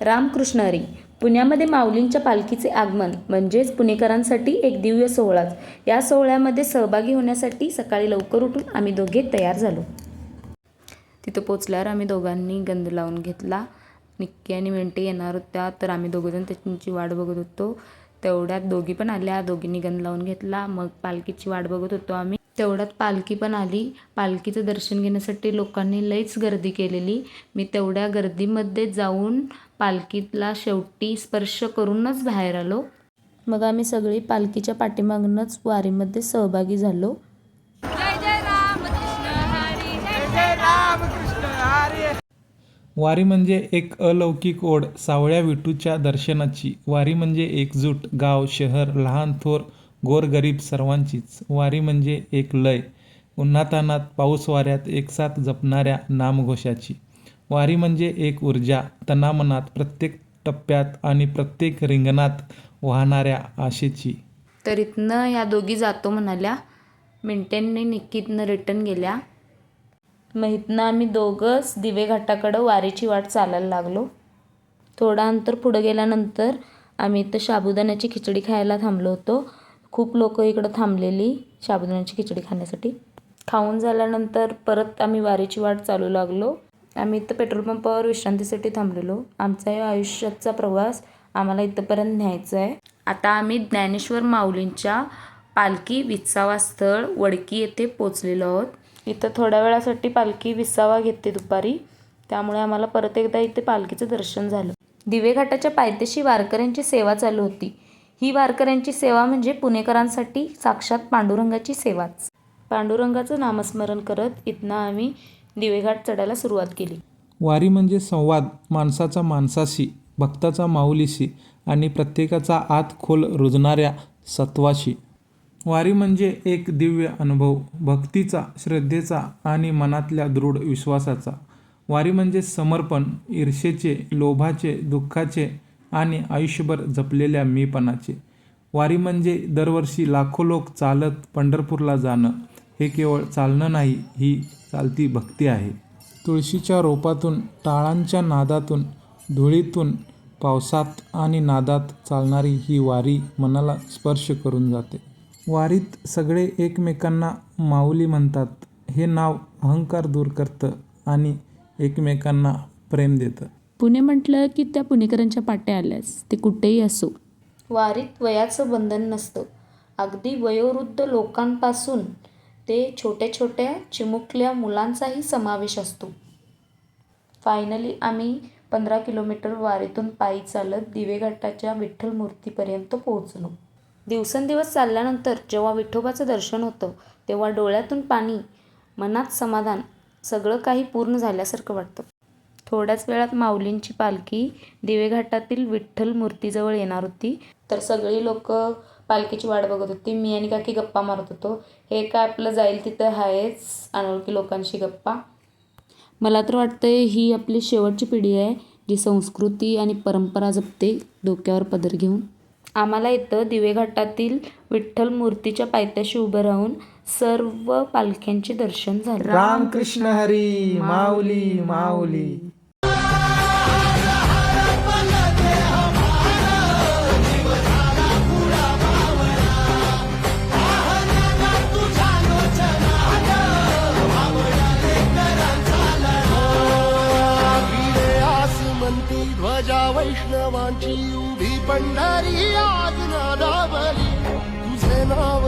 रामकृष्ण हरी. पुण्यामध्ये माऊलींच्या पालखीचे आगमन म्हणजेच पुणेकरांसाठी एक दिव्य सोहळाच. या सोहळ्यामध्ये सहभागी होण्यासाठी सकाळी लवकर उठून आम्ही दोघे तयार झालो. तिथं पोचल्यावर आम्ही दोघांनी गंध लावून घेतला. निक्की आणि मिंटे येणार होत्या तर आम्ही दोघंजण त्यांची वाट बघत होतो. तेवढ्यात दोघी पण आल्या दोघींनी गंध लावून घेतला. मग पालखीची वाट बघत होतो आम्ही. तेवढ्यात पालखी पण आली. पालखीचं दर्शन घेण्यासाठी लोकांनी लईच गर्दी केलेली. मी तेवढ्या गर्दीमध्ये जाऊन पालखीला शेवटी स्पर्श करूनच बाहेर आलो. मग आम्ही सगळी पालखीच्या पाठीमागूनच वारीमध्ये सहभागी झालो. जय जय रामकृष्ण हरी जय जय रामकृष्ण हरी वारी म्हणजे एक अलौकिक ओढ. सावळ्या विठूच्या दर्शनाची. वारी म्हणजे एकजूट. गाव शहर लहान थोर गोरगरीब सर्वांचीच. वारी म्हणजे एक लय. उन्हातानात पाऊस वाऱ्यात एकसाथ जपणाऱ्या नामघोषाची. वारी म्हणजे एक ऊर्जा. तनामनात प्रत्येक टप्प्यात आणि प्रत्येक रिंगणात वाहणाऱ्या आशेची. तर इथनं या दोघी जातो म्हणाल्या. मिंटेंनी निक्कीतनं रिटर्न गेल्या. मग इथनं आम्ही दोघंच दिवे घाटाकडं वारीची वाट चालायला लागलो. थोडं अंतर पुढं गेल्यानंतर आम्ही इथं साबुदाण्याची खिचडी खायला थांबलो होतो. खूप लोक इकडं थांबलेली साबुदाण्याची खिचडी खाण्यासाठी. खाऊन झाल्यानंतर परत आम्ही वारीची वाट चालू लागलो. आम्ही इथं पेट्रोल पंपावर विश्रांतीसाठी थांबलेलो. आमचा या आयुष्याचा प्रवास आम्हाला इथंपर्यंत न्यायचा आहे. आता आम्ही ज्ञानेश्वर माऊलींच्या पालखी विसावा स्थळ वडकी येथे पोचलेलो आहोत. इथं थोड्या वेळासाठी पालखी विसावा घेते दुपारी. त्यामुळे आम्हाला परत एकदा इथे पालखीचं दर्शन झालं. दिवेघाटाच्या पायथ्याशी वारकऱ्यांची सेवा चालू होती. ही वारकऱ्यांची सेवा म्हणजे पुणेकरांसाठी साक्षात पांडुरंगाची सेवाच. पांडुरंगाचं नामस्मरण करत इथनं आम्ही दिवेघाट चढायला सुरुवात केली. वारी म्हणजे संवाद माणसाचा माणसाशी भक्ताचा माऊलीशी आणि प्रत्येकाचा आत खोल रुजणाऱ्या सत्वाशी. वारी म्हणजे एक दिव्य अनुभव भक्तीचा श्रद्धेचा आणि मनातल्या दृढ विश्वासाचा. वारी म्हणजे समर्पण ईर्षेचे लोभाचे दुःखाचे आणि आयुष्यभर जपलेल्या मीपणाचे. वारी म्हणजे दरवर्षी लाखो लोक चालत पंढरपूरला जाणं. हे केवळ चालणं नाही ही चालती भक्ती आहे. तुळशीच्या रोपातून टाळांच्या नादातून धुळीतून पावसात आणि नादात चालणारी ही वारी मनाला स्पर्श करून जाते. वारीत सगळे एकमेकांना माऊली म्हणतात. हे नाव अहंकार दूर करतं आणि एकमेकांना प्रेम देतं. पुणे म्हटलं की त्या पुणेकरांच्या पाट्या आल्याच ते कुठेही असो. वारीत वयाचं बंधन नसतं. अगदी वयोवृद्ध लोकांपासून ते छोट्या छोट्या चिमुकल्या मुलांचाही समावेश असतो. फायनली आम्ही पंधरा किलोमीटर वारीतून पायी चालत दिवेघाटाच्या विठ्ठल मूर्तीपर्यंत पोहोचलो. दिवसेंदिवस चालल्यानंतर जेव्हा विठोबाचं दर्शन होतं तेव्हा डोळ्यातून पाणी मनात समाधान सगळं काही पूर्ण झाल्यासारखं वाटतं. थोड्याच वेळात माऊलींची पालखी दिवेघाटातील विठ्ठल मूर्तीजवळ येणार होती. तर सगळी लोक पालखीची वाट बघत होती. मी आणि काकी गप्पा मारत होतो. हे काय आपलं जाईल तिथं आहेच अनोळखी लोकांशी गप्पा. मला तर वाटतंय ही आपली शेवटची पिढी आहे जी संस्कृती आणि परंपरा जपते डोक्यावर पदर घेऊन. आम्हाला इथं दिवेघाटातील विठ्ठल मूर्तीच्या पायथ्याशी उभं राहून सर्व पालख्यांचे दर्शन झाले. रामकृष्ण हरी माऊली माऊली. जयवंती ध्वजा वैष्णवांची उभी पंढरी आज नादावली. तुझे नाव